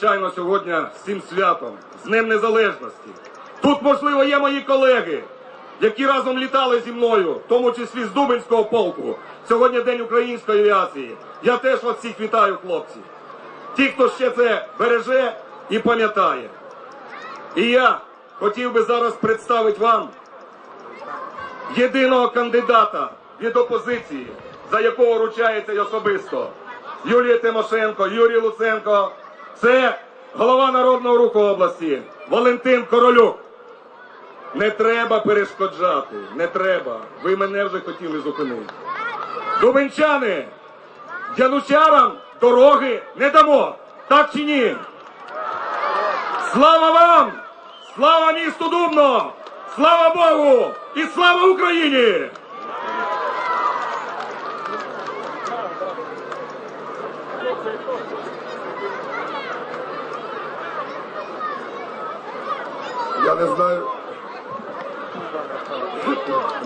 Звичайно, сьогодні цим святом, з Днем Незалежності. Тут, можливо, є мої колеги, які разом літали зі мною, в тому числі з Дубинського полку. Сьогодні День української авіації. Я теж вас всіх вітаю, хлопці. Ті, хто ще це береже і пам'ятає. І я хотів би зараз представити вам єдиного кандидата від опозиції, за якого ручається й особисто. Юлія Тимошенко, Юрій Луценко. Це голова Народного руху області Валентин Королюк. Не треба перешкоджати, не треба. Ви мене вже хотіли зупинити. Дубенчани, янучарам дороги не дамо. Так чи ні? Слава вам! Слава місту Дубно! Слава Богу! І слава Україні! Я не знаю.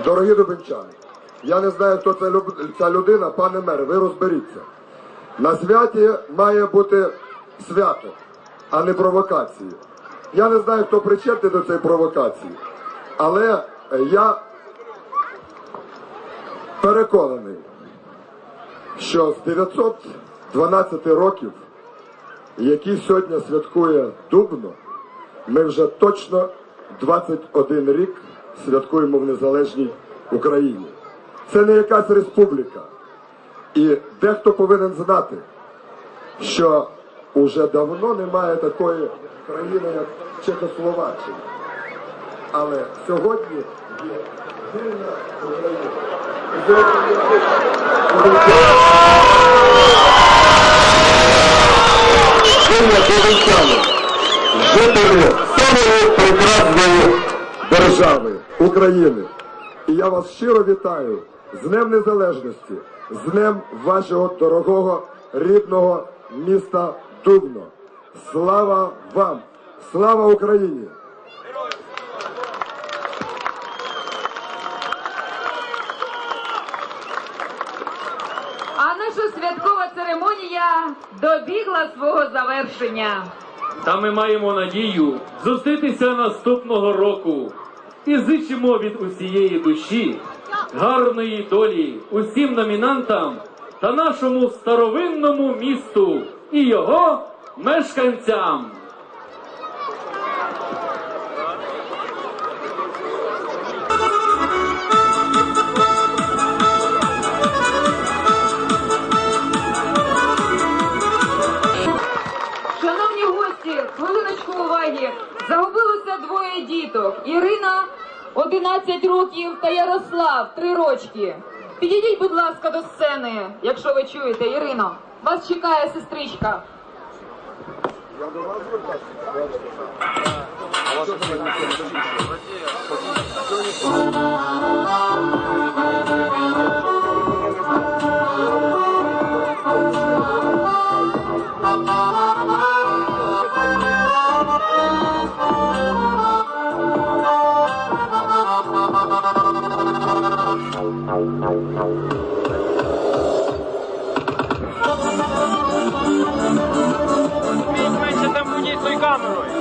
Дорогі дубинчани, я не знаю, хто ця, люб- ця людина, пане мер, ви розберіться. На святі має бути свято, а не провокації. Я не знаю, хто причетний до цієї провокації, але я переконаний, що з 912 років, які сьогодні святкує Дубно, ми вже точно 21 рік святкуємо в незалежній Україні. Це не якась республіка. І дехто повинен знати, що уже давно немає такої країни, як Чехословаччина. Але сьогодні є вільна Україна. Прекрасної держави України. І я вас щиро вітаю з Днем Незалежності, з Днем вашого дорогого рідного міста Дубно. Слава вам! Слава Україні! А наша святкова церемонія добігла свого завершення. Та ми маємо надію зустрітися наступного року і зичимо від усієї душі гарної долі усім номінантам та нашому старовинному місту і його мешканцям. Хвилиночку. Загубилося двоє діток. Ірина 11 років та Ярослав 3 рочки. Підійдіть, будь ласка, до сцени, якщо ви чуєте, Ірино. Вас чекає сестричка. Менше там будь з тою камерою.